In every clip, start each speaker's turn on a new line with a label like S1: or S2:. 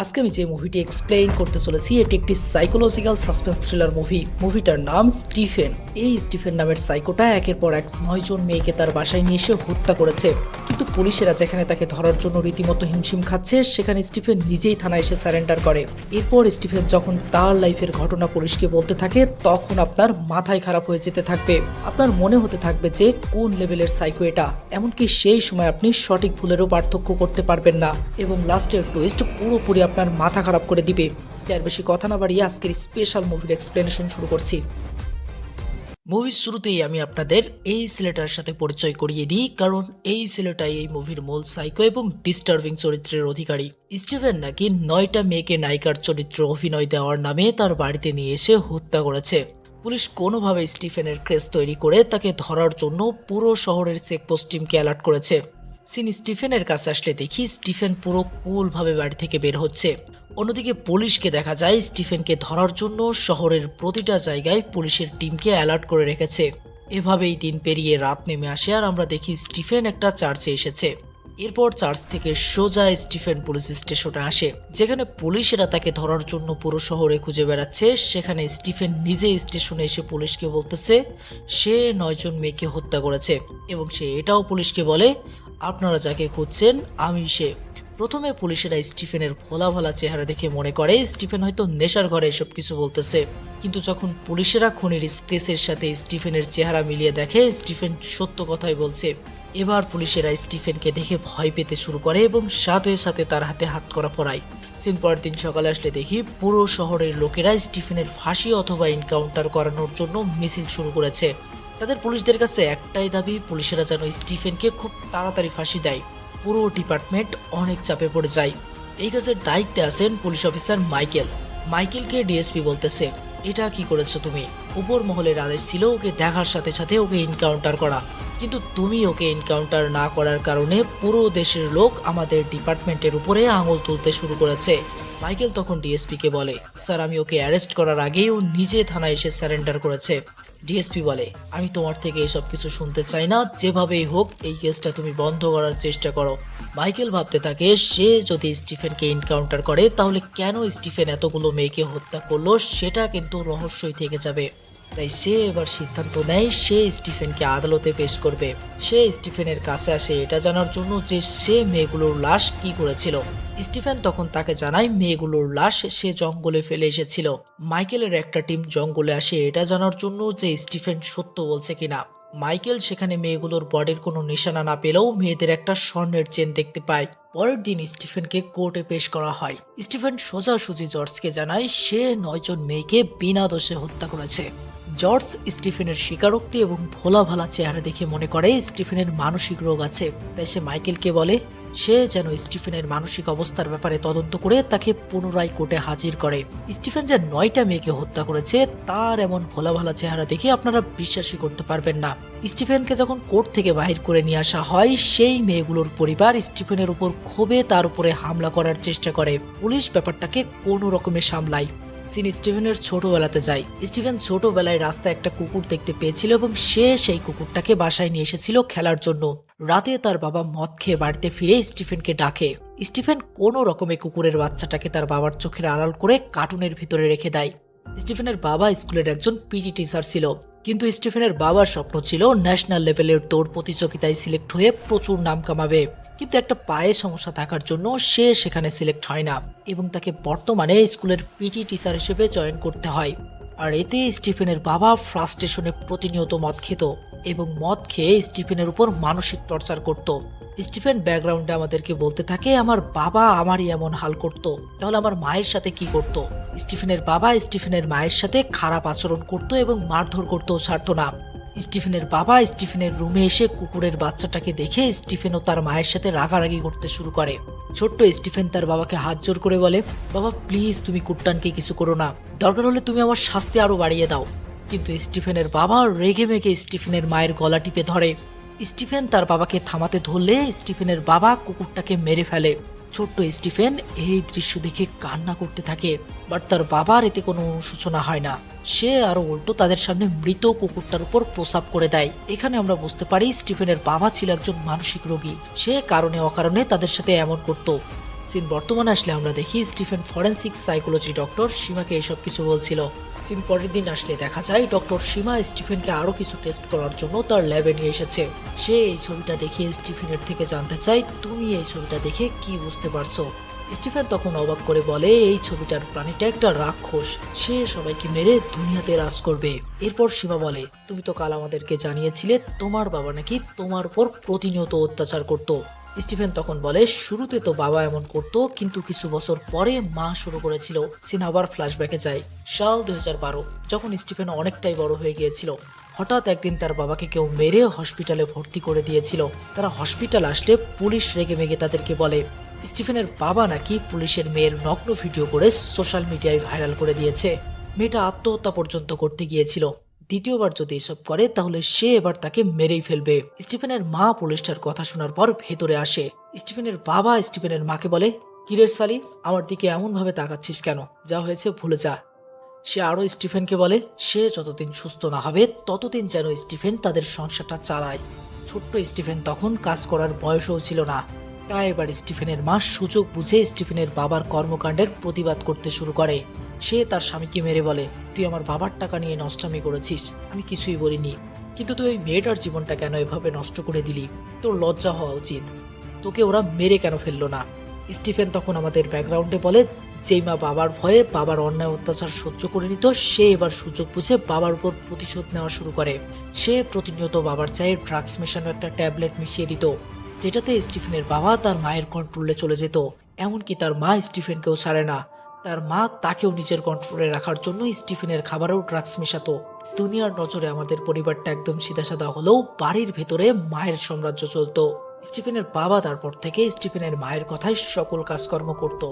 S1: আজকে আমি যে মুভিটি এক্সপ্লেইন করতে চলেছি, এটি একটি সাইকোলজিক্যাল সাসপেন্স থ্রিলার মুভি মুভিটার নাম স্টিফেন। এই স্টিফেন নামের সাইকোটা একের পর এক নয়জন মেয়েকে তার বাসায় নিয়ে এসে হত্যা করেছে। কিন্তু পুলিশেরা যেখানে তাকে ধরার জন্য রীতিমতো হিমশিম খাচ্ছে, সেখানে স্টিফেন নিজেই থানায় এসে সারেন্ডার করে। এরপর স্টিফেন যখন তার লাইফের ঘটনা পুলিশকে বলতে থাকে, তখন আপনার মাথায় খারাপ হয়ে যেতে থাকবে। আপনার মনে হতে থাকবে যে, কোন লেভেলের সাইকো এটা? এমনকি সেই সময় আপনি সঠিক ভুলেরও পার্থক্য করতে পারবেন না। এবং লাস্টের টুইস্ট পুরোপুরি আপনার মাথা খারাপ করে দিবে। তাই আর বেশি কথা না বাড়িয়ে আজকের স্পেশাল মুভির এক্সপ্লেনেশন শুরু করছি। মুভির শুরুতেই আমি আপনাদের এই ছেলেটার সাথে পরিচয় করিয়ে দিই, কারণ এই ছেলেটাই এই মুভির মূল সাইকো এবং ডিস্টার্বিং চরিত্রের অধিকারী। স্টিভেন নাকি নয়টা মেয়েকে নায়িকার চরিত্রে অভিনয় দেওয়ার নামে তার বাড়িতে নিয়ে এসে হত্যা করেছে। পুলিশ কোনোভাবে স্টিফেনের ক্রেস তৈরি করে তাকে ধরার জন্য পুরো শহরের চেকপোস্ট টিমকে অ্যালার্ট করেছে। সিন স্টিফেনের কাছে আসলে দেখি স্টিফেন পুরো কুলভাবে বাড়ি থেকে বের হচ্ছে। অন্যদিকে পুলিশকে দেখা যায় স্টিফেনকে ধরার জন্য শহরের প্রতিটা জায়গায় পুলিশের টিমকে অ্যালার্ট করে রেখেছে। এভাবেই দিন পেরিয়ে রাত নেমে আসে আর আমরা দেখি স্টিফেন একটা চার্চে এসেছে। এরপর চার্চ থেকে সোজা স্টিফেন পুলিশ স্টেশনে আসে, যেখানে পুলিশেরা তাকে ধরার জন্য পুরো শহরে খুঁজে বেড়াচ্ছে। সেখানে স্টিফেন নিজে স্টেশনে এসে পুলিশকে বলতেছে, সে নয়জন মেয়েকে হত্যা করেছে। এবং সে এটাও পুলিশকে বলে আপনারা যাকে খুঁজছেন, আমি সে। প্রথমে পুলিশেরা স্টিফেনের ভোলা ভালা চেহারা দেখে মনে করে, স্টিফেন হয়তো নেশার ঘরে এসব কিছু বলতেছে। কিন্তু যখন পুলিশেরা খুনির স্কেচের সাথে স্টিফেনের চেহারা মিলিয়ে দেখে, স্টিফেন সত্য কথাই বলছে। এবার পুলিশেরা স্টিফেনকে দেখে ভয় পেতে শুরু করে এবং সাথে সাথে তার হাতে হাত করা পড়ায়। সিন পরের দিন সকালে আসলে দেখি পুরো শহরের লোকেরা স্টিফেনের ফাঁসি অথবা এনকাউন্টার করানোর জন্য মিছিল শুরু করেছে। তাদের পুলিশদের কাছে একটাই দাবি, পুলিশেরা যেন স্টিফেনকে খুব তাড়াতাড়ি ফাঁসি দেয়। পুরো ডিপার্টমেন্ট অনেক চাপে পড়ে যায়। এই কাজের দায়িত্বে আছেন পুলিশ অফিসার মাইকেল। মাইকেলকে ডিএসপি বলতেছে, এটা কি করেছ তুমি? উপর মহলের আদেশ ছিল ওকে দেখার সাথে সাথে ওকে এনকাউন্টার করা। কিন্তু তুমি ওকে এনকাউন্টার না করার কারণে পুরো দেশের লোক আমাদের ডিপার্টমেন্টের উপরে আঙুল তুলতে শুরু করেছে। মাইকেল তখন ডিএসপিকে বলে, স্যার, আমি ওকে অ্যারেস্ট করার আগেই ও নিজে থানায় এসে স্যারেন্ডার করেছে। ডিএসপি বলে, আমি তোমার থেকে এসব কিছু শুনতে চাই না, যেভাবেই হোক এই কেসটা তুমি বন্ধ করার চেষ্টা করো। মাইকেল ভাবতে থাকে, সে যদি স্টিফেনকে এনকাউন্টার করে, তাহলে কেন স্টিফেন এতগুলো মেয়েকে হত্যা করল? সেটা কিন্তু রহস্যই থেকে যাবে। তাই সে এবার সিদ্ধান্ত নেয় সে স্টিফেনকে আদালতে পেশ করবে। সে স্টিফেনের কাছে আসে, এটা জানার জন্য যে সে মেয়েগুলোর লাশ কি করেছিল। স্টিফেন তখন তাকে জানায়, মেয়েগুলোর লাশ সে জঙ্গলে ফেলে এসেছিল। মাইকেলের একটা টিম জঙ্গলে আসে, এটা জানার জন্য যে স্টিফেন সত্য বলছে কিনা। মাইকেল সেখানে মেয়েগুলোর বডির কোনো নিশানা না পেলেও মেয়েদের একটা স্বর্ণের চেন দেখতে পায়। পরের দিন স্টিফেনকে কোর্টে পেশ করা হয়। স্টিফেন সোজাসুজি জর্জকে জানায়, সে নয়জন মেয়েকে বিনা দোষে হত্যা করেছে। জর্জ স্টিফেনের স্বীকারোক্তি এবং ভোলা ভালা চেহারা দেখে মনে করে স্টিফেনের মানসিক রোগ আছে। তাই সে মাইকেলকে বলে, সে যেন স্টিফেনের মানসিক অবস্থার ব্যাপারে তদন্ত করে তাকে পুনরায় কোর্টে হাজির করে। স্টিফেন যে নয়টা মেয়েকে হত্যা করেছে, তার এমন ভোলা ভালা চেহারা দেখে আপনারা বিশ্বাসই করতে পারবেন না। স্টিফেনকে যখন কোর্ট থেকে বাহির করে নিয়ে আসা হয়, সেই মেয়েগুলোর পরিবার স্টিফেনের উপর ক্ষোভে তার উপরে হামলা করার চেষ্টা করে। পুলিশ ব্যাপারটাকে কোনো রকমে সামলায়। সিন স্টিভেনের ছোটবেলাতে যায় স্টিভেন ছোটবেলায় রাস্তায় একটা কুকুর দেখতে পেয়েছিল এবং সে সেই কুকুরটাকে বাসায় নিয়ে এসেছিল খেলার জন্য। রাতে তার বাবা মদ খেয়ে বাড়িতে ফিরে স্টিফেনকে ডাকে। স্টিফেন কোনো রকমে কুকুরের বাচ্চাটাকে তার বাবার চোখের আড়াল করে কার্টুনের ভিতরে রেখে দেয়। স্টিফেনের বাবা স্কুলের একজন পিটি টিচার ছিল। কিন্তু স্টিফেনের বাবার স্বপ্ন ছিল ন্যাশনাল লেভেলের দৌড় প্রতিযোগিতায় সিলেক্ট হয়ে প্রচুর নাম কামাবে। কিন্তু একটা পায়ে সমস্যা থাকার জন্য সে সেখানে সিলেক্ট হয় না এবং তাকে বর্তমানে স্কুলের পিটি টিচার হিসেবে জয়েন করতে হয়। আর এতে স্টিফেনের বাবা ফ্রাস্ট্রেশনে প্রতিনিয়ত মদ খেত এবং মদ খেয়ে স্টিফেনের উপর মানসিক টর্চার করত। স্টিফেন ব্যাকগ্রাউন্ডে আমাদেরকে বলতে থাকে, আমার বাবা আমারই এমন হাল করত। তাহলে আমার মায়ের সাথে কি করত? স্টিফেনের বাবা স্টিফেনের মায়ের সাথে খারাপ আচরণ করত এবং মারধর করতেও ছাড়তো না। স্টিফেনের বাবা স্টিফেনের রুমে এসে কুকুরের বাচ্চাটাকে দেখে স্টিফেনও তার মায়ের সাথে রাগারাগি করতে শুরু করে। ছোট্ট স্টিফেন তার বাবাকে হাত জোর করে বলে, বাবা, প্লিজ তুমি কুট্টানকে কিছু করো না। দরকার হলে তুমি আমার শাস্তি আরও বাড়িয়ে দাও। কিন্তু স্টিফেনের বাবা রেগে মেগে স্টিফেনের মায়ের গলা টিপে ধরে। স্টিফেন তার বাবাকে থামাতে ধরলে স্টিফেনের বাবা কুকুরটাকে মেরে ফেলে। ছোট্ট স্টিফেন এই দৃশ্য দেখে কান্না করতে থাকে বাট তার বাবার এতে কোনো অনুশোচনা হয় না। সে আরও উল্টো তাদের সামনে মৃত কুকুরটার উপর প্রসাব করে দেয়। এখানে আমরা বুঝতে পারি স্টিফেনের বাবা ছিল একজন মানসিক রোগী। সে কারণে অকারণে তাদের সাথে এমন করত। সিন বর্তমানে আসলে আমরা দেখি স্টিফেন ফরেন্সিক সাইকোলজি ডক্টর সীমাকে এসব কিছু বলছিল। সিন পরের দিন আসলে দেখা যায়, ডক্টর সীমা স্টিফেনকে আরও কিছু টেস্ট করার জন্য তার ল্যাবে নিয়ে এসেছে। সে এই ছবিটা দেখে স্টিফেনের থেকে জানতে চায়, তুমি এই ছবিটা দেখে কি বুঝতে পারছ? স্টিফেন তখন অবাক করে বলে, এই ছবিটার প্রাণীটা একটা রাক্ষস। সে সবাইকে মেরে দুনিয়াতে রাজ করবে। এরপর সীমা বলে, তুমি তো কাল আমাদেরকে জানিয়েছিলে, তোমার বাবা নাকি তোমার উপর প্রতিনিয়ত অত্যাচার করত। স্টিফেন তখন বলে, শুরুতে তো বাবা এমন করত, কিন্তু কিছু বছর পরে মা শুরু করেছিল। সিন আবার ফ্ল্যাশব্যাকে যায়, সাল দুই হাজার বারো, যখন স্টিফেন অনেকটাই বড় হয়ে গিয়েছিল। হঠাৎ একদিন তার বাবাকে কেউ মেরে হসপিটালে ভর্তি করে দিয়েছিল। তারা হসপিটাল আসলে পুলিশ রেগে মেগে তাদেরকে বলে, স্টিফেনের বাবা নাকি পুলিশের মেয়ের নগ্ন ভিডিও করে সোশ্যাল মিডিয়ায় ভাইরাল করে দিয়েছে। মেয়েটা আত্মহত্যা পর্যন্ত করতে গিয়েছিল। দ্বিতীয়বার যদি এসব করে, তাহলে সে এবার তাকে মেরেই ফেলবে। স্টিফেনের মা পুলিশটার কথা শোনার পর ভেতরে আসে। স্টিফেনের বাবা স্টিফেনের মাকে বলে, কিরে সালি, আমার দিকে এমন ভাবে তাকাচ্ছিস কেন? যা হয়েছে ভুলে যা। সে আরও স্টিফেনকে বলে, সে যতদিন সুস্থ না হবে, ততদিন যেন স্টিফেন তাদের সংসারটা চালায়। ছোট্ট স্টিফেন তখন কাজ করার বয়সও ছিল না। তাই এবার স্টিফেনের মা সুযোগ বুঝে স্টিফেনের বাবার কর্মকাণ্ডের প্রতিবাদ করতে শুরু করে। সে তার স্বামীকে মেরে বলে, তুই আমার বাবার টাকা নিয়ে নষ্টামি করেছিস। আমি কিছুই বলিনি। কিন্তু তুই ওই মেয়েটার জীবনটা কেন এভাবে নষ্ট করে দিলি? তোর লজ্জা হওয়া উচিত। তোকে ওরা মেরে কেন ফেলল না? স্টিফেন তখন আমাদের ব্যাকগ্রাউন্ডে বলে, যেই মা বাবার ভয়ে বাবার অন্যায় অত্যাচার সহ্য করে নিত, সে এবার সুযোগ বুঝে বাবার উপর প্রতিশোধ নেওয়া শুরু করে। সে প্রতিনিয়ত বাবার চায়ে ড্রাগস মেশানো একটা ট্যাবলেট মিশিয়ে দিত, যেটাতে স্টিফেনের বাবা তার মায়ের কন্ট্রোলে চলে যেত। এমনকি তার মা স্টিফেনকেও ছাড়ে না। তার মা তাকেও নিজের কন্ট্রোলে রাখার জন্য স্টিফেনের খাবারেও ড্রাগস মেশাতো। দুনিয়ার নজরে আমাদের পরিবারটা একদম সিধাসাদা হলেও বাড়ির ভেতরে মায়ের সাম্রাজ্য চলতো। স্টিফেনের বাবা তারপর থেকে স্টিফেনের মায়ের কথায় সকল কাজকর্ম করত।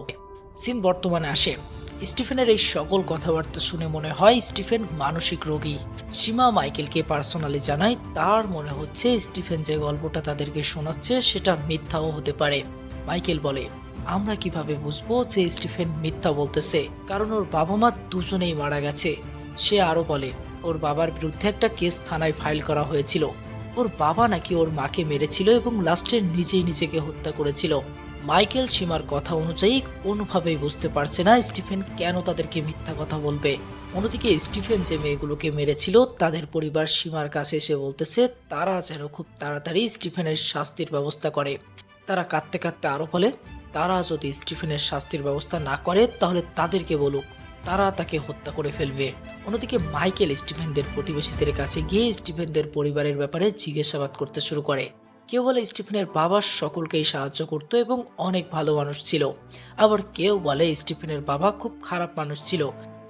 S1: সিন বর্তমানে আসে। স্টিফেনের এই সকল কথাবার্তা শুনে মনে হয় স্টিফেন মানসিক রোগী। সীমা মাইকেলকে পার্সোনালি জানায়, তার মনে হচ্ছে স্টিফেন যে গল্পটা তাদেরকে শোনাচ্ছে সেটা মিথ্যাও হতে পারে। মাইকেল বলে আমরা কীভাবে বুঝব যে স্টিফেন মিথ্যা বলতেছে? কারণ ওর বাবা মা দুজনেই মারা গেছে। সে আরও বলে, ওর বাবার বিরুদ্ধে একটা কেস থানায় ফাইল করা হয়েছিল। ওর বাবা নাকি ওর মাকে মেরেছিল এবং লাস্টে নিজেই নিজেকে হত্যা করেছিল। মাইকেল সীমার কথা অনুযায়ী কোনোভাবেই বুঝতে পারছে না স্টিফেন কেন তাদেরকে মিথ্যা কথা বলবে। অন্যদিকে স্টিফেন যে মেয়েগুলোকে মেরেছিল, তাদের পরিবার সীমার কাছে এসে বলতেছে, তারা যেন খুব তাড়াতাড়ি স্টিফেনের শাস্তির ব্যবস্থা করে। তারা কাঁদতে কাঁদতে আরও বলে তারা যদি স্টিফেনের শাস্তির ব্যবস্থা না করে, তাহলে তাদেরকে বলুক, তারা তাকে হত্যা করে ফেলবে। অন্যদিকে মাইকেল স্টিফেনদের প্রতিবেশীদের কাছে গিয়ে স্টিফেনদের পরিবারের ব্যাপারে জিজ্ঞাসাবাদ করতে শুরু করে। কেউ বলে স্টিফেনের বাবা সকলকেই সাহায্য করত এবং অনেক ভালো মানুষ ছিল। আবার কেউ বলে স্টিফেনের বাবা খুব খারাপ মানুষ ছিল।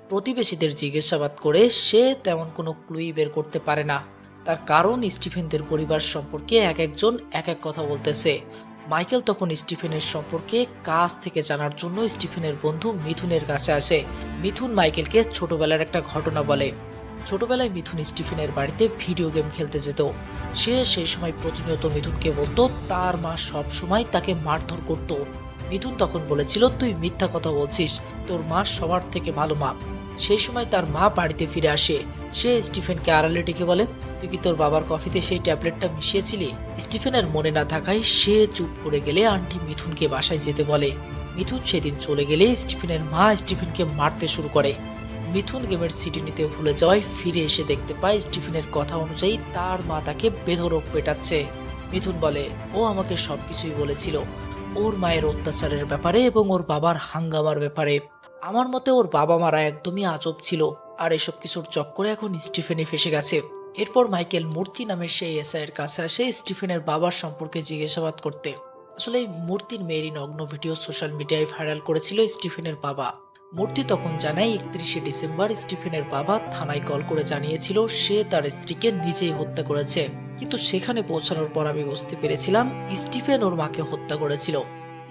S1: প্রতিবেশীদের জিজ্ঞাসাবাদ করে সে তেমন কোনো ক্লুই বের করতে পারে না। তার কারণ স্টিফেনদের পরিবার সম্পর্কে এক একজন এক এক কথা বলতেছে। মাইকেল তখন স্টিফেনের সম্পর্কে কাজ থেকে জানার জন্য স্টিফেনের বন্ধু মিথুনের কাছে আসে। মিথুন মাইকেলকে ছোটবেলার একটা ঘটনা বলে। ছোটবেলায় মিথুন স্টিফেনের বাড়িতে ভিডিও গেম খেলতে যেত। সে সেই সময় প্রতিনিয়ত মিথুনকে বলতো, তার মা সব সময় তাকে মারধর করত। মিথুন তখন বলেছিল, তুই মিথ্যা কথা বলছিস। তোর মা সবার থেকে ভালো মা। সেই সময় তার মা বাড়িতে ফিরে আসে। সে স্টিফেনকে আড়ালে ডেকে বলে, তুই কি তোর বাবার কফিতে সেই ট্যাবলেটটা মিশিয়েছিলি? স্টিফেনের মনে না থাকায় সে চুপ করে গেলে আন্টি মিথুনকে বাসায় যেতে বলে। মিথুন সেদিন চলে গেলে স্টিফেনের মা স্টিফেনকে মারতে শুরু করে। মিথুন গেমের সিটি নিতে ভুলে যাওয়ায় ফিরে এসে দেখতে পায় স্টিফেনের কথা অনুযায়ী তার মা তাকে বেধরক পেটাচ্ছে। মিথুন বলে, ও আমাকে সবকিছুই বলেছিল। ওর মায়ের অত্যাচারের ব্যাপারে এবং ওর বাবার হাঙ্গামার ব্যাপারে। আমার মতে ওর বাবা মারা একদমই আজব ছিল, আর এসব কিছুর চক্করে এখন স্টিফেনে ফেসে গেছে। এরপর মাইকেল মূর্তি নামের সেই এসআই এর কাছে আসে স্টিফেনের বাবার সম্পর্কে জিজ্ঞাসাবাদ করতে। আসলে এই মূর্তির মেয়েরই নগ্ন ভিডিও সোশ্যাল মিডিয়ায় ভাইরাল করেছিল স্টিফেনের বাবা। মূর্তি তখন জানায়, একত্রিশে ডিসেম্বর স্টিফেনের বাবা থানায় কল করে জানিয়েছিল সে তার স্ত্রীকে নিজেই হত্যা করেছে। কিন্তু সেখানে পৌঁছানোর পর আমি বুঝতে পেরেছিলাম, স্টিফেন ওর মাকে হত্যা করেছিল।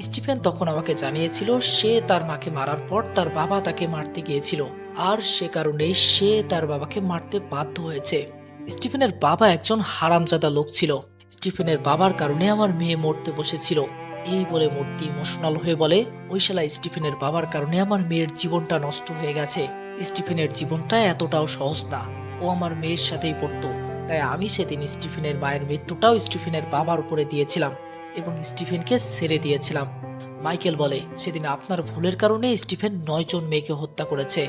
S1: স্টিফেন তখন আমাকে জানিয়েছিল, সে তার মাকে মারার পর তার বাবা তাকে মারতে গিয়েছিল। আর সে কারণেই সে তার বাবাকে মারতে বাধ্য হয়েছে। স্টিফেনের বাবা একজন হারামজাদা লোক ছিল। স্টিফেনের বাবার কারণে আমার মেয়ে মরতে বসেছিল। এই বলে মূর্তি ইমোশনাল হয়ে বলে, ওই শালা স্টিফেনের বাবার কারণে আমার মেয়ের জীবনটা নষ্ট হয়ে গেছে। স্টিফেনের জীবনটা এতটাও সহজ না। ও আমার মেয়ের সাথেই পড়তো। তাই আমি সেদিন স্টিফেনের মায়ের মৃত্যুটাও স্টিফেনের বাবার উপরে দিয়েছিলাম। এবং স্টিফেনকে ছেড়ে দিয়েছিলাম। মাইকেল বলে, সেদিন আপনার ভুলের কারণে স্টিফেন নয়জন মেয়েকে হত্যা করেছে।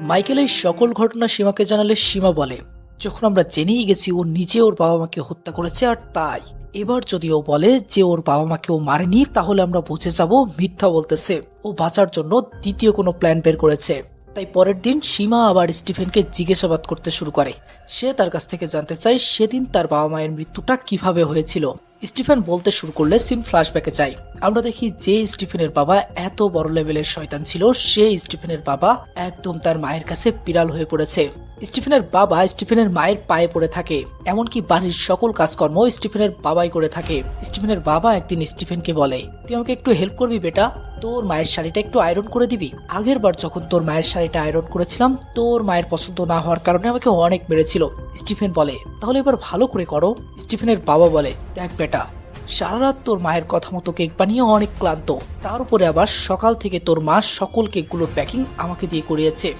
S1: মাইকেল এই সকল ঘটনা সীমাকে জানালে সীমা বলে, যখন আমরা জেনেই গেছি ও নিজে ওর বাবা মাকে হত্যা করেছে, আর তাই। এবার যদি ও বলে যে ওর বাবা মাকে ও মারেনি, তাহলে আমরা বুঝে যাব মিথ্যা বলতেছে। ও বাঁচার জন্য দ্বিতীয় কোনো প্ল্যান বের করেছে। তাই পরের দিন সীমা আবার স্টিফেনকে জিজ্ঞাসাবাদ করতে শুরু করে। সে তার কাছ থেকে জানতে চায় সেদিন তার বাবা মায়ের মৃত্যুটা কীভাবে হয়েছিল। স্টিফেন বলতে শুরু করলে সিন ফ্ল্যাশব্যাকে চাই আমরা দেখি যে স্টিফেনের বাবা এত বড় লেভেলের শয়তান ছিল, সে স্টিফেনের বাবা একদম তার মায়ের কাছে বিড়াল হয়ে পড়েছে। স্টিফেনের বাবা স্টিফেনের মায়ের পায়ে পড়ে থাকে, এমনকি বাড়ির সকল কাজকর্ম স্টিফেনের বাবাই করে থাকে। স্টিফেনের বাবা একদিন স্টিফেনকে বলে, তুই আমাকে একটু হেল্প করবি বেটা? তোর মায়ের শাড়িটা একটু আয়রন করে দিবি? আগের বার যখন তোর মায়ের শাড়িটা আয়রন করেছিলাম, তোর মায়ের পছন্দ না হওয়ার কারণে আমাকে অনেক মেরেছিল। স্টিফেন বলে, তাহলে এবার ভালো করে করো। স্টিফেনের বাবা বলে, দেখ বেটা, সারা রাত তোর মায়ের কথা মতো কেক বানিয়ে অনেক ক্লান্ত। তার উপরে আবার সকাল থেকে তোর মা সকল কেকগুলোর প্যাকিং আমাকে দিয়ে করিয়েছে।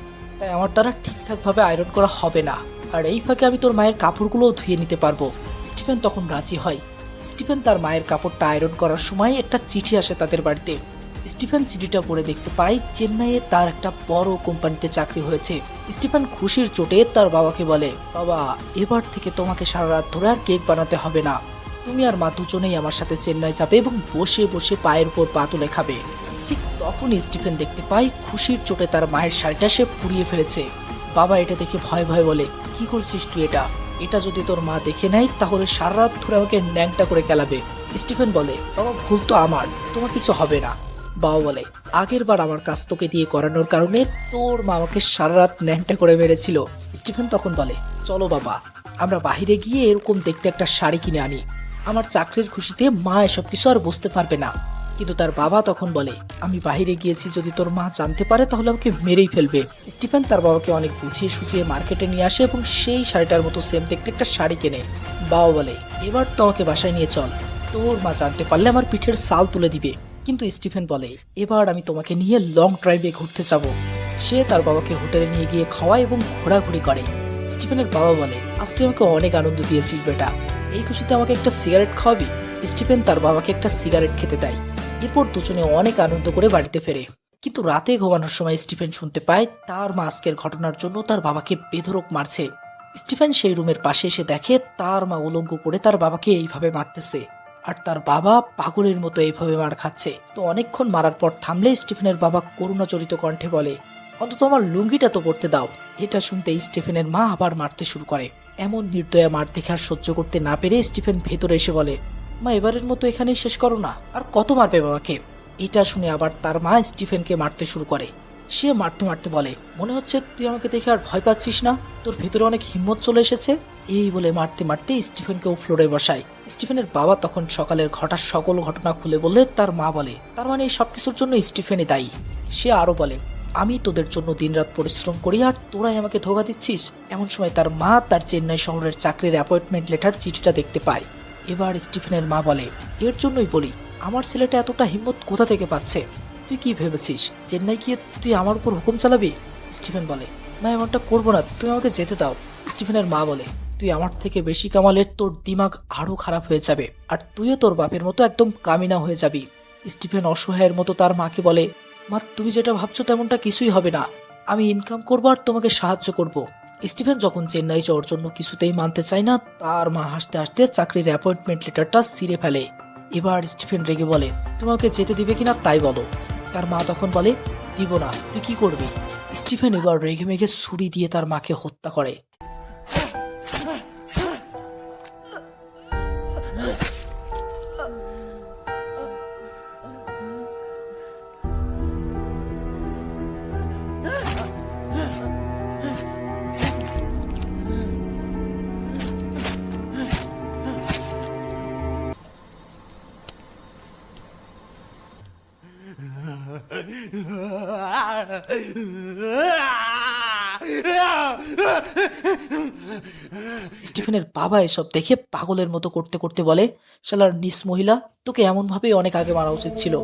S1: তাই আমার দ্বারা ঠিকঠাকভাবে আয়রন করা হবে না। আর এই ফাঁকে আমি তোর মায়ের কাপড়গুলোও ধুয়ে নিতে পারব। স্টিফেন তখন রাজি হয়। স্টিফেন তার মায়ের কাপড়টা আয়রন করার সময় একটা চিঠি আসে তাদের বাড়িতে। স্টিফেন চিঠিটা পড়ে দেখতে পাই চেন্নাইয়ে তার একটা বড় কোম্পানিতে চাকরি হয়েছে। স্টিফেন খুশির চোটে তার বাবাকে বলে, বাবা, এবার থেকে তোমাকে সারা রাত ধরে আর কেক বানাতে হবে না। তুমি আর মা দুজনেই আমার সাথে চেন্নাই যাবে এবং বসে বসে পায়ের উপর পা তুলে খাবে। ঠিক তখনই স্টিফেন দেখতে পায় খুশির চোটে তার মায়ের শাড়িটা সে পুড়িয়ে ফেলেছে। বাবা এটা দেখে ভয় ভয় বলে, কি করছিস তুই এটা? এটা যদি তোর মা দেখে নেয়, তাহলে সারা রাত ধরে আমাকে ন্যাংটা করে খেলাবে স্টিফেন বলে, বাবা, ভুল তো আমার। তোমার কিছু হবে না। বাবা বলে, আগের বার আমার কাজ তোকে দিয়ে করানোর কারণে তোর মা আমাকে সারা রাত ন্যাংটা করে মেরেছিল। স্টিফেন তখন বলে, চলো বাবা, আমরা বাহিরে গিয়ে এরকম দেখতে একটা শাড়ি কিনে আনি। আমার চাকরির খুশিতে মা এসব কিছু আর বুঝতে পারবে না। কিন্তু তার বাবা তখন বলে, আমি বাইরে গিয়েছি, যদি তোর মা জানতে পারে, তাহলে আমাকে মেরেই ফেলবে। স্টিফেন তার বাবাকে অনেক বুঝিয়ে সুঝিয়ে মার্কেটে নিয়ে আসে এবং সেই শাড়িটার মতো সেম দেখতে একটা শাড়ি কেনে। বাবা বলে, এবার তো আমাকে বাসায় নিয়ে চল। তোর মা জানতে পারলে আমার পিঠের সাল তুলে দিবে। কিন্তু স্টিফেন বলে, এবার আমি তোমাকে নিয়ে লং ড্রাইভে ঘুরতে যাব। সে তার বাবাকে হোটেলে নিয়ে গিয়ে খাওয়ায় এবং ঘোরাঘুরি করে। স্টিফেনের বাবা বলে, আজ তুই আমাকে অনেক আনন্দ দিয়েছিস, বেটা। এই খুশিতে আমাকে একটা সিগারেট খাওয়াবি? স্টিফেন তার বাবাকে একটা সিগারেট খেতে দেয়। এরপর দুজনে অনেক আনন্দ করে বাড়িতে ফেরে। কিন্তু রাতে ঘুমানোর সময় স্টিফেন শুনতে পায়, তার মা আজকের ঘটনার জন্য তার বাবাকে বেধরক মারছে। স্টিফেন সেই রুমের পাশে এসে দেখে তার মা উলঙ্গ করে তার বাবাকে এইভাবে মারতেছে। আর তার বাবা পাগলের মতো এইভাবে মার খাচ্ছে। তো অনেকক্ষণ মারার পর থামলে স্টিফেনের বাবা করুণাচরিত কণ্ঠে বলে, অন্তত আমার লুঙ্গিটা তো পড়তে দাও। এটা শুনতে স্টিফেনের মা আবার মারতে শুরু করে। এমন নির্দয়া মার দেখে আর সহ্য করতে না পেরে স্টিফেন ভেতরে এসে বলে মা এবারের মতো এখানেই শেষ করো না। আর কত মারবে বাবাকে? এটা শুনে আবার তার মা স্টিফেনকে মারতে শুরু করে। সে মারতে মারতে বলে, মনে হচ্ছে তুই আমাকে দেখে আর ভয় পাচ্ছিস না? তোর ভেতরে অনেক হিম্মত চলে এসেছে? এই বলে মারতে মারতে স্টিফেনকেও ফ্লোরে বসায়। স্টিফেনের বাবা তখন সকালের ঘটার সকল ঘটনা খুলে বললে তার মা বলে, তার মানে এই সবকিছুর জন্য স্টিফেনই দায়ী? সে আরও বলে, আমি তোদের জন্য দিনরাত পরিশ্রম করি আর তোরাই আমাকে ধোকা দিচ্ছিস? এমন সময় তার মা তার চেন্নাই শহরের চাকরির অ্যাপয়েন্টমেন্ট লেটার চিঠিটা দেখতে পায়। এবার স্টিফেনের মা বলে, এর জন্যই বলি, আমার ছেলেটা এতটা হিম্মত কোথা থেকে পাচ্ছে? তুই কি ভেবেছিস? চেন্নাই গিয়ে তুই আমার উপর হুকুম চালাবি? স্টিফেন বলে, না, এমনটা করব না, তুমি আমাকে যেতে দাও। স্টিফেনের মা বলে, তুই আমার থেকে বেশি কামালে তোর দিমাগ আরও খারাপ হয়ে যাবে, আর তুইও তোর বাপের মতো একদম কামিনা হয়ে যাবি। স্টিফেন অসহায়ের মতো তার মাকে বলে, মা, তুমি যেটা ভাবছ তেমনটা কিছুই হবে না। আমি ইনকাম করব আর তোমাকে সাহায্য করব। স্টিফেন যখন চেন্নাই যাওয়ার জন্য কিছুতেই মানতে চায় না, তার মা হাসতে হাসতে চাকরির অ্যাপয়েন্টমেন্ট লেটারটা ছিঁড়ে ফেলে। এবার স্টিফেন রেগে বলে তোমাকে যেতে দিবে কিনা তাই বলো। তার মা তখন বলে, দিব না, তুই কি করবি? স্টিফেন এবার রেগে মেঘে ছুরি দিয়ে তার মাকে হত্যা করে। স্টিফেনের বাবা এসব দেখে পাগলের মতো করতে করতে বলে, শালার নিস মহিলা, তোকে এমন ভাবে অনেক আগে মারা উচিত ছিল।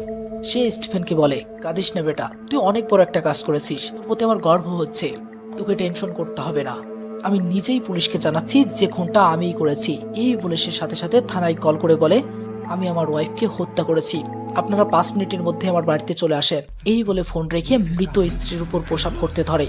S1: সে স্টিফেনকে বলে, কাঁদিস না বেটা, তুই অনেক বড় একটা কাজ করেছিস প্রতি আমার গর্ব হচ্ছে। তোকে টেনশন করতে হবে না। আমি নিজেই পুলিশকে জানাচ্ছি যে খুনটা আমিই করেছি। এই পুলিশের সাথে সাথে থানায় কল করে বলে, আমি আমার ওয়াইফকে হত্যা করেছি। আপনারা পাঁচ মিনিটের মধ্যে আমার বাড়িতে চলে আসেন। এই বলে ফোন রেখে মৃত স্ত্রীর উপর প্রসাব করতে ধরে।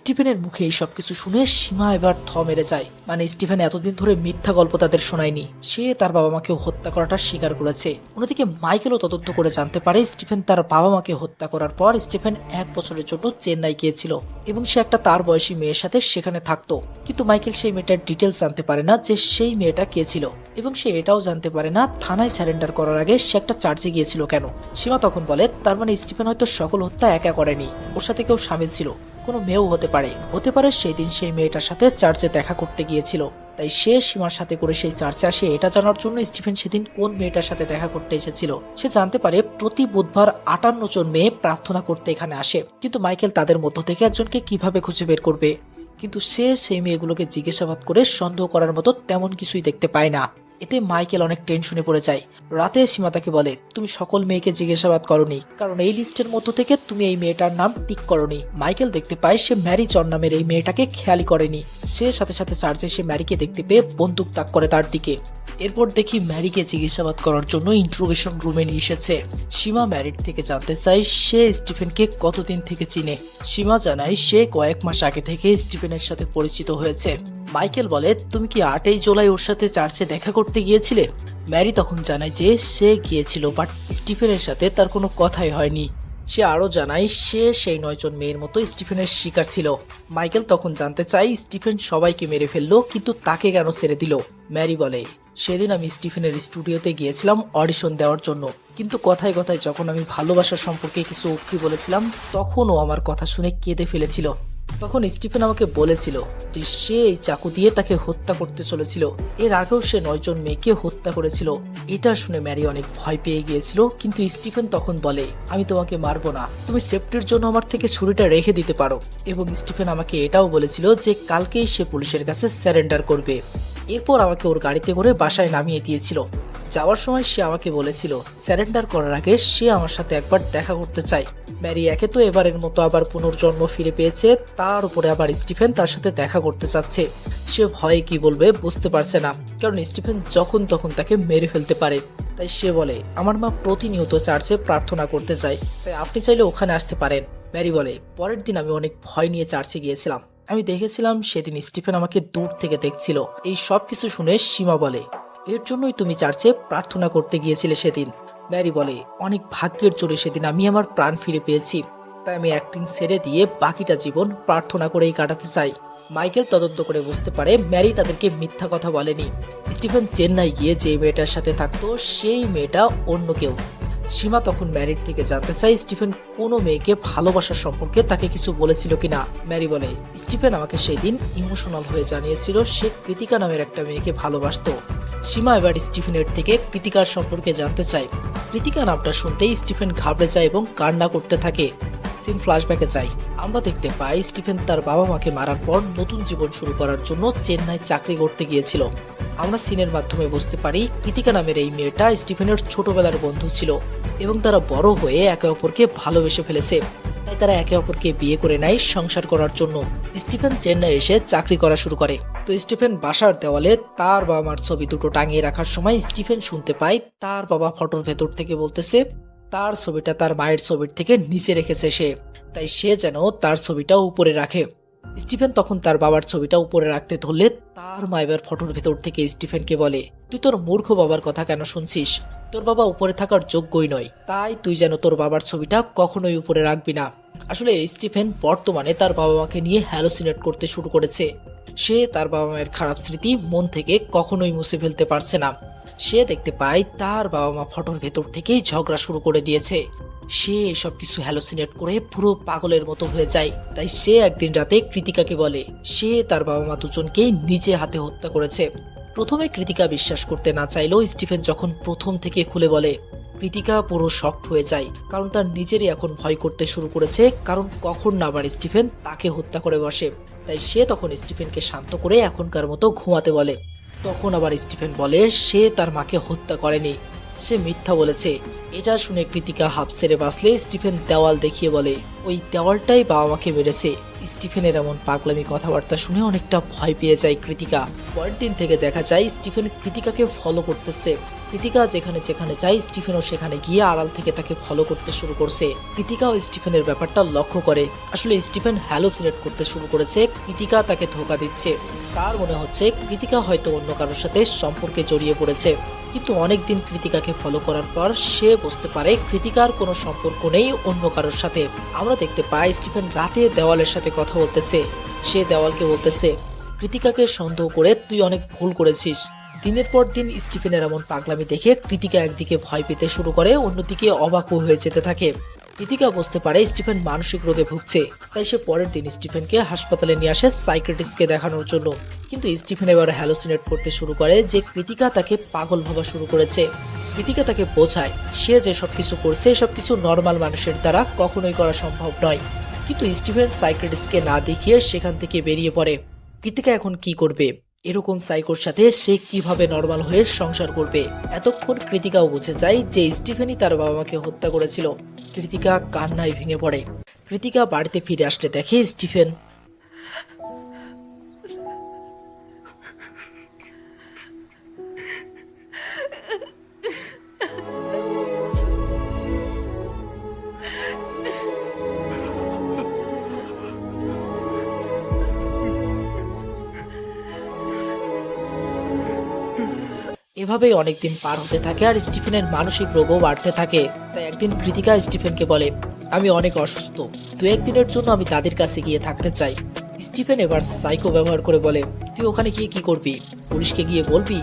S1: স্টিফেনের মুখে এই সবকিছু শুনে সীমা এবার থ মেরে যায়। মানে স্টিফেন এতদিন ধরে মিথ্যা গল্প তাদের শোনায়নি। সে তার বাবা মাকে হত্যা করাটা স্বীকার করেছে। অন্যদিকে মাইকেলও তদন্ত করে জানতে পারে স্টিফেন তার বাবা মাকে হত্যা করার পর স্টিফেন এক বছরের জন্য চেন্নাই গিয়েছিল এবং সে একটা তার বয়সী মেয়ের সাথে সেখানে থাকতো। কিন্তু মাইকেল সেই মেয়েটার ডিটেলস জানতে পারে না যে সেই মেয়েটা কে ছিল এবং সে এটাও জানতে পারে না থানায় স্যারেন্ডার করার আগে সে একটা চার্চে গিয়েছিল কেন। সীমা তখন বলে, তার মানে স্টিফেন হয়তো সকল হত্যা একা করেনি, ওর সাথে কেউ সামিল ছিল। কোনো মেয়েও হতে পারে। হতে পারে সেই দিন সেই মেয়েটার সাথে চার্চে দেখা করতে গিয়েছিল। তাই সে সীমার সাথে করে সেই চার্চে আসে, এটা জানার জন্য স্টিফেন সেদিন কোন মেয়েটার সাথে দেখা করতে এসেছিল, সে জানতে পারে প্রতি বুধবার আটান্ন জন মেয়ে প্রার্থনা করতে এখানে আসে। কিন্তু মাইকেল তাদের মধ্য থেকে একজনকে কীভাবে খুঁজে বের করবে? কিন্তু সে সেই মেয়েগুলোকে জিজ্ঞাসাবাদ করে সন্দেহ করার মতো তেমন কিছুই দেখতে পায় না। এতে মাইকেল অনেক টেনশনে পড়ে যায়। রাতে সীমা তাকে বলে, তুমি সকল মেয়েকে জিজ্ঞাসাবাদ করনি। কারণ এই লিস্টের মধ্য থেকে তুমি এই মেয়েটার নাম টিক করনি। মাইকেল দেখতে পায় সে ম্যারি চর নামের এই মেয়েটাকে খেয়ালি করেনি। সে সাথে সাথে চার্চে সে ম্যারিকে দেখতে পেয়ে বন্দুক তাক করে তার দিকে। এরপর দেখি ম্যারিকে জিজ্ঞাসাবাদ করার জন্য ইন্ট্রোগেশন রুমে নিয়ে এসেছে। সীমা ম্যারির থেকে জানতে চাই সে স্টিফেনকে কতদিন থেকে চিনে। সীমা জানায় সে কয়েক মাস আগে থেকে স্টিফেনের সাথে পরিচিত হয়েছে। মাইকেল বলে, তুমি কি আটই জুলাই ওর সাথে চার্চে দেখা করতে গিয়েছিলে? ম্যারি তখন জানায় যে সে গিয়েছিল বাট স্টিফেনের সাথে তার কোনো কথাই হয়নি। সে আরও জানায়, সে সেই নয়জন মেয়ের মতো স্টিফেনের শিকার ছিল। মাইকেল তখন জানতে চাই স্টিফেন সবাইকে মেরে ফেলল, কিন্তু তাকে কেন ছেড়ে দিল? ম্যারি বলে, সেদিন আমি স্টিফেনের স্টুডিওতে গিয়েছিলাম অডিশন দেওয়ার জন্য। কিন্তু কথায় কথায় যখন আমি ভালোবাসা সম্পর্কে কিছু উক্তি বলেছিলাম, তখনও আমার কথা শুনে কেঁদে ফেলেছিল। তখন স্টিফেন আমাকে বলেছিল যে সে এই চাকু দিয়ে তাকে হত্যা করতে চলেছিল। এর আগেও সে নয়জন মেয়েকে হত্যা করেছিল। এটা শুনে ম্যারি অনেক ভয় পেয়ে গিয়েছিল, কিন্তু স্টিফেন তখন বলে, আমি তোমাকে মারবো না। তুমি সেফটির জন্য আমার থেকে ছুরিটা রেখে দিতে পারো। এবং স্টিফেন আমাকে এটাও বলেছিল যে কালকেই সে পুলিশের কাছে স্যারেন্ডার করবে। এরপর আমাকে ওর গাড়িতে করে বাসায় নামিয়ে দিয়েছিল। যাওয়ার সময় সে আমাকে বলেছিল স্যারেন্ডার করার আগে সে আমার সাথে একবার দেখা করতে চায়। ম্যারি একে তো এবারের মতো আবার পুনর্জন্ম ফিরে পেয়েছে, তার উপরে আবার স্টিফেন তার সাথে দেখা করতে চাচ্ছে। সে ভয়ে কি বলবে বুঝতে পারছে না, কারণ স্টিফেন যখন তখন তাকে মেরে ফেলতে পারে। তাই সে বলে, আমার মা প্রতিনিয়ত চার্চে প্রার্থনা করতে চায়, তাই আপনি চাইলে ওখানে আসতে পারেন। ম্যারি বলে, পরের দিন আমি অনেক ভয় নিয়ে চার্চে গিয়েছিলাম। আমি দেখেছিলাম সেদিন স্টিফেন আমাকে দূর থেকে দেখছিল। এই সব কিছু শুনে সীমা বলে, এর জন্যই তুমি চার্চে প্রার্থনা করতে গিয়েছিলে সেদিন। ম্যারি বলে, অনেক ভাগ্যের জোরে সেদিন আমি আমার প্রাণ ফিরে পেয়েছি। তাই আমি অ্যাক্টিং ছেড়ে দিয়ে বাকিটা জীবন প্রার্থনা করেই কাটাতে চাই। মাইকেল তদন্ত করে বুঝতে পারে ম্যারি তাদেরকে মিথ্যা কথা বলেনি। স্টিফেন চেন্নাই গিয়ে যে মেয়েটার সাথে থাকতো, সেই মেয়েটা অন্য কেউ। সীমা তখন ম্যারির থেকে জানতে চায়, স্টিফেন কোনো মেয়েকে ভালোবাসার সম্পর্কে তাকে কিছু বলেছিল কিনা। ম্যারি বলে, স্টিফেন আমাকে সেই দিন ইমোশনাল হয়ে জানিয়েছিল সে কৃতিকা নামের একটা মেয়েকে ভালোবাসত। সীমা এবার স্টিফেনের থেকে কৃতিকার সম্পর্কে জানতে চায়। কৃতিকা নামটা শুনতেই স্টিফেন ঘাবড়ে যায় এবং কান্না করতে থাকে। সিন ফ্ল্যাশব্যাকে চাই আমরা দেখতে পাই স্টিফেন তার বাবা মাকে মারার পর নতুন জীবন শুরু করার জন্য চেন্নাই চাকরি করতে গিয়েছিল। আমরা সিনের মাধ্যমে বুঝতে পারি কৃতিকা নামের এই মেয়েটা স্টিফেনের ছোটবেলার বন্ধু ছিল এবং তারা বড় হয়ে একে অপরকে ভালোবেসে ফেলেছে। তাই তারা একে অপরকে বিয়ে করে নেয় সংসার করার জন্য। স্টিফেন চেন্নাই এসে চাকরি করা শুরু করে। তো স্টিফেন বাসার দেওয়ালে তার বাবা মার ছবি দুটো টাঙিয়ে রাখার সময় স্টিফেন শুনতে পায়, তার বাবা ফটোর ভেতর থেকে বলতেছে তার ছবিটা তার মায়ের ছবির থেকে নিচে রেখেছে সে। তাই সে যেন তার ছবিটা উপরে রাখে। স্টিফেন তখন তার বাবার ছবিটা উপরে রাখতে ধরলে তার মা এবার ফটোর ভেতর থেকে স্টিফেনকে বলে, তুই তোর মূর্খ বাবার কথা কেন শুনছিস? তোর বাবা উপরে থাকার যোগ্যই নয়। তাই তুই যেন তোর বাবার ছবিটা কখনোই উপরে রাখবি না। আসলে স্টিফেন বর্তমানে তার বাবা মাকে নিয়ে হ্যালোসিনেট করতে শুরু করেছে। সে তার বাবা মায়ের খারাপ স্মৃতি মন থেকে কখনোই মুছে ফেলতে পারছে না। সে দেখতে পায় তার বাবা মা ফটোর ভেতর থেকেই ঝগড়া শুরু করে দিয়েছে। সে এসব কিছু হ্যালোসিনেট করে পুরো পাগলের মতো হয়ে যায়। তাই সে একদিন রাতে কৃতিকাকে বলে, সে তার বাবা মা দুজনকেই নিজে হাতে হত্যা করেছে। প্রথমে কৃতিকা বিশ্বাস করতে না চাইলেও স্টিফেন যখন প্রথম থেকে খুলে বলে, কৃতিকা পুরো শক্ট হয়ে যায়, কারণ তার নিজেরই এখন ভয় করতে শুরু করেছে, কারণ কখন না আবার স্টিফেন তাকে হত্যা করে বসে। তাই সে তখন স্টিফেনকে শান্ত করে এখনকার মতো ঘুমাতে বলে। তখন আবার স্টিফেন বলে, সে তার মাকে হত্যা করেনি। সে মিথ্যা বলেছে। এটা শুনে কৃতিকা হাফ ছেড়ে বাঁচলে স্টিফেন দেওয়াল দেখিয়ে বলে, ওই দেওয়ালটাই বাবা মাকে মেরেছে। স্টিফেনের এমন পাগলামি কথাবার্তা শুনে অনেকটা ভয় পেয়ে যায় কৃতিকা। পরের দিন থেকে দেখা যায়, স্টিফেন কৃতিকাকে ফলো করতেছে। কৃতিকা যেখানে যেখানে যায়, স্টিফেনও সেখানে গিয়ে আড়াল থেকে তাকে ফলো করতে শুরু করছে। কৃতিকাও স্টিফেনের ব্যাপারটা লক্ষ্য করে। আসলে স্টিফেন হ্যালোসিনেট করতে শুরু করেছে কৃতিকা তাকে ধোকা দিচ্ছে। তার মনে হচ্ছে কৃতিকা হয়তো অন্য কারোর সাথে সম্পর্কে জড়িয়ে পড়েছে। কিন্তু অনেকদিন কৃতিকাকে ফলো করার পর সে বুঝতে পারে কৃতিকার কোনো সম্পর্ক নেই অন্য কারোর সাথে। আমরা দেখতে পাই স্টিফেন রাতে দেওয়ালের সাথে কথা বলতেছে। সে দেওয়ালকে বলতেছে, কৃতিকাকে সন্দেহ করে তুই অনেক ভুল করেছিস। দিনের পর দিন স্টিফেনের এমন পাগলামি দেখে কৃতিকা একদিকে ভয় পেতে শুরু করে, অন্যদিকে অবাকও হয়ে যেতে থাকে। কৃতিকা বুঝতে পারে স্টিফেন মানসিক রোগে ভুগছে, তাই সে পরের দিন স্টিফেনকে হাসপাতালে নিয়ে আসে সাইক্রেটিস্টকে দেখানোর জন্য। কিন্তু স্টিফেন এবার হ্যালোসিনেট করতে শুরু করে যে কৃতিকা তাকে পাগল ভাবা শুরু করেছে। কৃতিকা তাকে বোঝায়, সে যে সব কিছু করছে সব কিছু নর্মাল মানুষের দ্বারা কখনোই করা সম্ভব নয়। কিন্তু স্টিফেন সাইক্রেটিস্টকে না দেখিয়ে সেখান থেকে বেরিয়ে পড়ে। কৃতিকা এখন কি করবে? এরকম সাইকোর সাথে সে কীভাবে নর্মাল হয়ে সংসার করবে? এতক্ষণ কৃতিকাও বুঝে যায় যে স্টিফেনই তার বাবা মাকে হত্যা করেছিল। কৃতিকা কান্নায় ভেঙে পড়ে। কৃতিকা বাড়িতে ফিরে আসলে দেখে স্টিফেন এভাবেই অনেকদিন পার হতে থাকে আর স্টিফেনের মানসিক রোগও বাড়তে থাকে। তাই একদিন কৃতিকা স্টিফেনকে বলে, আমি অনেক অসুস্থ। দু একদিনের জন্য আমি তাদের কাছে গিয়ে থাকতে চাই। স্টিফেন এবার সাইকো ব্যবহার করে বলে, তুই ওখানে গিয়ে কি করবি? পুলিশকে গিয়ে বলবি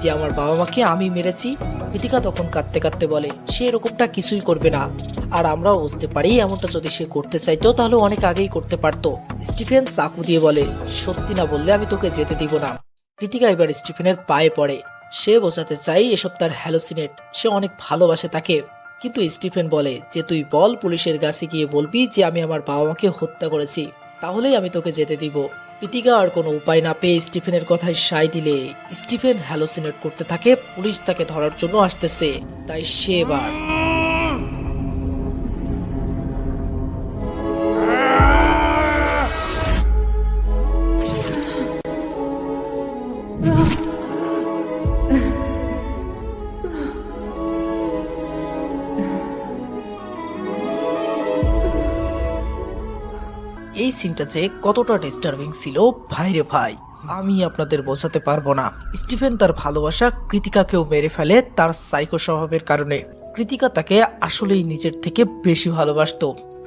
S1: যে আমার বাবা মাকে আমি মেরেছি? কৃতিকা তখন কাঁদতে কাঁদতে বলে, সে এরকমটা কিছুই করবে না। আর আমরাও বুঝতে পারি এমনটা যদি সে করতে চাইতো, তাহলে অনেক আগেই করতে পারতো। স্টিফেন চাকু দিয়ে বলে, সত্যি না বললে আমি তোকে যেতে দিব না। কৃতিকা এবার স্টিফেনের পায়ে পড়ে। সে বোঝাতে চাই এসব তার হ্যালোসিনেট। সে অনেক ভালোবাসে তাকে। কিন্তু স্টিফেন বলে, যে তুই বল পুলিশের কাছে গিয়ে বলবি যে আমি আমার বাবা মাকে হত্যা করেছি। তাহলেই আমি তোকে যেতে দিব। ইতিকা আর কোনো উপায় না পেয়ে স্টিফেনের কথায় সাই দিলে। স্টিফেন হ্যালোসিনেট করতে থাকে, পুলিশ তাকে ধরার জন্য আসতেছে। তাই সে এবার সিনটা যে কতটা ডিস্টার্বিং ছিল ভাইরে ভাই, আমি আপনাদের বোঝাতে পারব না। স্টিফেন তার ভালোবাসা কৃতিকাকেও মেরে ফেলে তার সাইকো স্বভাবের কারণে। কৃতিকা তাকে আসলেই নিজের থেকে বেশি ভালোবাসত।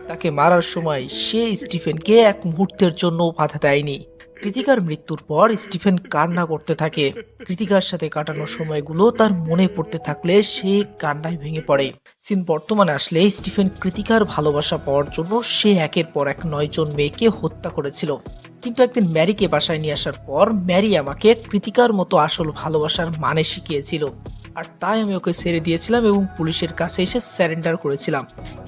S1: তাকে মারার সময় সে স্টিফেনকে এক মুহূর্তের জন্য বাধা দেয়নি। কৃতিকার মৃত্যুর পর স্টিফেন কান্না করতে থাকে। কৃতিকার সাথে কাটানোর সময়গুলো তার মনে পড়তে থাকলে সে কান্নায় ভেঙে পড়ে। সিন বর্তমানে আসলে স্টিফেন কৃতিকার ভালোবাসা পাওয়ার জন্য সে একের পর এক নয়জন মেয়েকে হত্যা করেছিল। কিন্তু একদিন ম্যারিকে বাসায় নিয়ে আসার পর ম্যারি আমাকে কৃতিকার মতো আসল ভালোবাসার মানে শিখিয়েছিল। আর তাই আমি ওকে ছেড়ে দিয়েছিলাম এবং পুলিশের কাছে এসে স্যারেন্ডার করেছিলাম।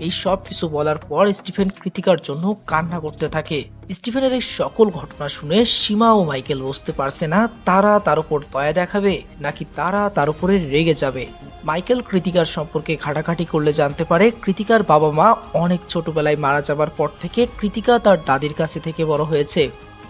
S1: এই সব কিছু বলার পর স্টিফেন কৃতিকার জন্য কান্না করতে থাকে। স্টিফেনের এই সকল ঘটনা শুনে সীমা ও মাইকেল বুঝতে পারছে না, তারা তার উপর দয়া দেখাবে নাকি তারা তার উপরে রেগে যাবে। মাইকেল কৃতিকার সম্পর্কে ঘাটাঘাটি করলে জানতে পারে, কৃতিকার বাবা মা অনেক ছোটবেলায় মারা যাবার পর থেকে কৃতিকা তার দাদির কাছে থেকে বড় হয়েছে।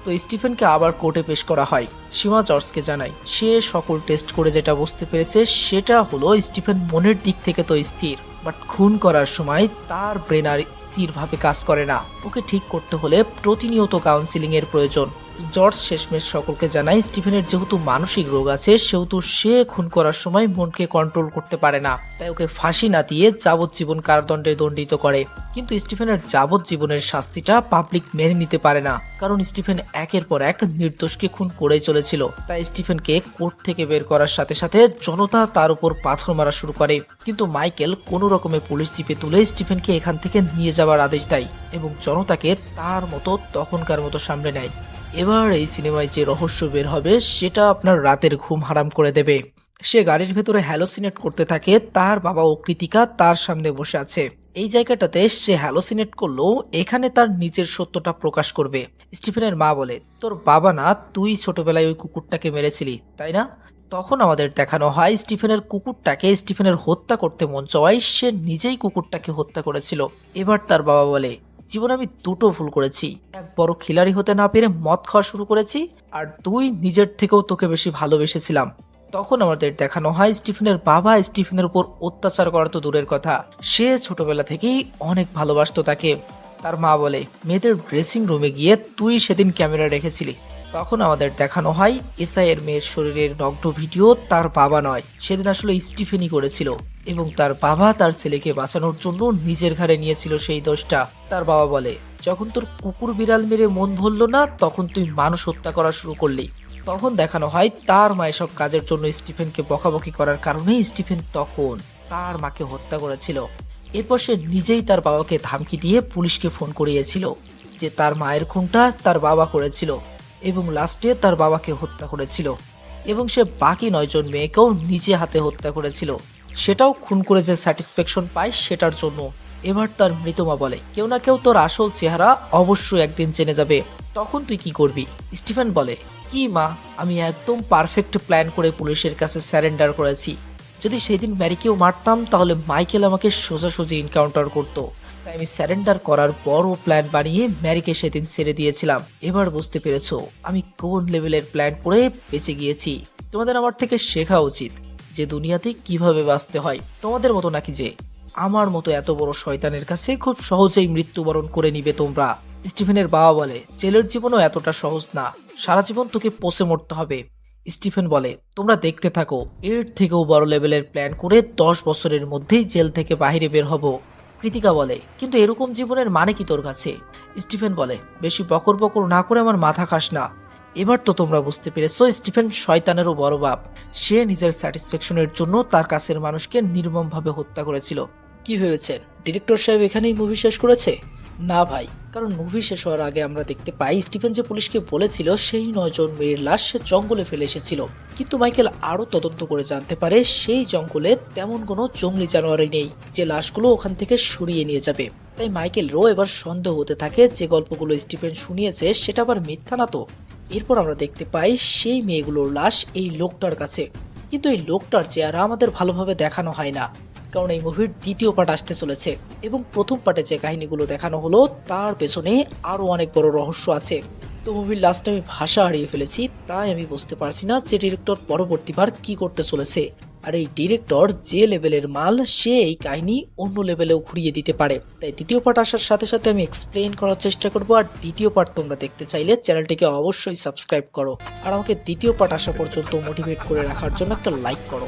S1: তো স্টিফেনকে আবার কোর্টে পেশ করা হয়। সীমা জর্জকে জানায়, সে সকল টেস্ট করে যেটা বুঝতে পেরেছে, সেটা হলো স্টিফেন মনের দিক থেকে তো স্থির, বাট খুন করার সময় তার ব্রেন আর স্থিরভাবে কাজ করে না। ওকে ঠিক করতে হলে প্রতিনিয়ত কাউন্সিলিং এর প্রয়োজন। জর্জ শেষমেশ সকলকে জানায় স্টিফেনের যেহেতু মানসিক রোগ আছে, সেহেতু সে খুন করার সময় মনকে কন্ট্রোল করতে পারে না। তাই ওকে ফাঁসি না দিয়ে যাবজ্জীবন কারাদণ্ডে দণ্ডিত করে। কিন্তু স্টিফেনের যাবজ্জীবনের শাস্তিটা পাবলিক মেনে নিতে পারে না। কারণ স্টিফেন একের পর এক নির্দোষকে খুন করেই চলেছিল। তাই স্টিফেনকে কোর্ট থেকে বের করার সাথে সাথে জনতা তার উপর পাথর মারা শুরু করে। কিন্তু মাইকেল কোনো রকমে পুলিশ জিপে তুলে স্টিফেনকে এখান থেকে নিয়ে যাওয়ার আদেশ দেয় এবং জনতাকে তার মতো তখনকার মতো সামলে নেয়। এবার এই সিনেমায় যে রহস্য বের হবে, সেটা আপনার রাতের ঘুম হারাম করে দেবে। সে গাড়ির ভেতরে হ্যালোসিনেট করতে থাকে, তার বাবা ও কৃতিকা তার সামনে বসে আছে। এই জায়গাটাতে সে হ্যালোসিনেট করলেও এখানে তার নিজের সত্যটা প্রকাশ করবে। স্টিফেনের মা বলে, তোর বাবা না, তুই ছোটবেলায় ওই কুকুরটাকে মেরেছিলি, তাই না? তখন আমাদের দেখানো হয়, স্টিফেনের কুকুরটাকে স্টিফেনের হত্যা করতে মন চাওয়ায় সে নিজেই কুকুরটাকে হত্যা করেছিল। এবার তার বাবা বলে জীবনে আমি দুটো ভুল করেছি। এক বড় খিলাড়ি হতে না পেরে মদ খাওয়া শুরু করেছি আর দুই নিজের থেকেও তোকে বেশি ভালোবেসেছিলাম। তখন আমাদের দেখানো হয় স্টিফেনের বাবা স্টিফেনের উপর অত্যাচার করা তো দূরের কথা। সে ছোটবেলা থেকেই অনেক ভালোবাসত তাকে। তার মা বলে, মেয়েদের ড্রেসিং রুমে গিয়ে তুই সেদিন ক্যামেরা রেখেছিলি। তখন আমাদের দেখানো হয় এসআই এর মেয়ের শরীরের নগ্ন ভিডিও, তার বাবা নয়। সেদিন আসলে স্টিফেনই করেছিল এবং তার বাবা তার ছেলেকে বাঁচানোর জন্য নিজের ঘাড়ে নিয়েছিল সেই দোষটা। তার বাবা বলে, যখন তোর কুকুর বিড়াল মেরে মন ভরল না, তখন তুই মানুষ হত্যা করা শুরু করলি। তখন দেখানো হয়, তার মা এসব কাজের জন্য স্টিফেনকে বকাবকি করার কারণে স্টিফেন তখন তার মাকে হত্যা করেছিল। এরপর সে নিজেই তার বাবাকে ধামকি দিয়ে পুলিশকে ফোন করিয়েছিল যে তার মায়ের খুনটা তার বাবা করেছিল। এবং লাস্টে তার বাবাকে হত্যা করেছিল। এবং সে বাকি নয়জন মেয়েকেও নিজে হাতে হত্যা করেছিল। সেটাও খুন করে যে স্যাটিসফ্যাকশন পায় সেটার জন্য। এবার তার মৃতমা বলে, কেউ না কেউ তোর আসল চেহারা অবশ্যই একদিন জেনে যাবে। তখন তুই কি করবি? স্টিফেন বলে, কি মা, আমি একদম পারফেক্ট প্ল্যান করে পুলিশের কাছে স্যারেন্ডার করেছি। যদি সেদিন ম্যারিকেও মারতাম, তাহলে মাইকেল আমাকে সোজাসুজি এনকাউন্টার করতো। তাই আমি স্যারেন্ডার করার বড় প্ল্যান বানিয়ে ম্যারিকে সেদিন ছেড়ে দিয়েছিলাম। এবার বুঝতে পেরেছ, আমি কোন লেভেলের প্ল্যান করে বেঁচে গিয়েছি। তোমাদের আমার থেকে শেখা উচিত যে দুনিয়াতে কীভাবে বাঁচতে হয়। তোমাদের মতো নাকি যে? আমার মতো এত বড় শয়তানের কাছে খুব সহজেই মৃত্যুবরণ করে নিবে তোমরা। স্টিফেনের বাবা বলে, জেলের জীবনও এতটা সহজ না। সারা জীবন তোকে পচে মরতে হবে। স্টিফেন বলে, তোমরা দেখতে থাকো, এর থেকেও বড় লেভেলের প্ল্যান করে দশ বছরের মধ্যেই জেল থেকে বাইরে বের হব। কৃতিকা বলে, কিন্তু এরকম জীবনের মানে কি তোর কাছে? স্টিফেন বলে, বেশি বকর বকর না করে আমার মাথা খাস না। এবার তো তোমরা বুঝতে পেরেছ, স্টিফেন শয়তানেরও বড় বাপ। সে নিজের স্যাটিসফ্যাকশনের জন্য তার কাছের মানুষকে নির্মমভাবে হত্যা করেছিল। কি ভেবেছেন ডিরেক্টর সাহেব এখানেই মুভি শেষ করেছে? না ভাই, কারণ মুভি শেষ হওয়ার আগে আমরা দেখতে পাই, স্টিফেন যে পুলিশকে বলেছিল, সেই নয়জন মেয়ের লাশ সে জঙ্গলে ফেলে এসেছিল। কিন্তু মাইকেল আরও তদন্ত করে জানতে পারে, সেই জঙ্গলে তেমন কোনো জঙ্গলি জানোয়ারই নেই, যে লাশগুলো ওখান থেকে সরিয়ে নিয়ে যাবে। তাই মাইকেল রো এবার সন্দেহ হতে থাকে, যে গল্পগুলো স্টিফেন শুনিয়েছে, সেটা আবার মিথ্যা না তো? এরপর আমরা দেখতে পাই, সেই মেয়েগুলোর লাশ এই লোকটার কাছে। কিন্তু এই লোকটার চেহারা আমাদের ভালোভাবে দেখানো হয় না। কারণ এই মুভির দ্বিতীয় পার্ট আসতে চলেছে এবং প্রথম পার্টে যে কাহিনীগুলো দেখানো হলো, তার পেছনে আরও অনেক বড় রহস্য আছে। তো মুভির লাস্টে আমি ভাষা হারিয়ে ফেলেছি, তাই আমি বুঝতে পারছি না যে ডিরেক্টর পরবর্তীবার কি করতে চলেছে। আর এই ডিরেক্টর যে লেভেলের মাল, সে এই কাহিনী অন্য লেভেলেও ঘুরিয়ে দিতে পারে। তাই দ্বিতীয় পার্ট আসার সাথে সাথে আমি এক্সপ্লেন করার চেষ্টা করব, আর দ্বিতীয় পার্ট তোমরা দেখতে চাইলে চ্যানেলটিকে অবশ্যই সাবস্ক্রাইব করো। আর আমাকে দ্বিতীয় পার্ট আসা পর্যন্ত মোটিভেট করে রাখার জন্য একটা লাইক করো।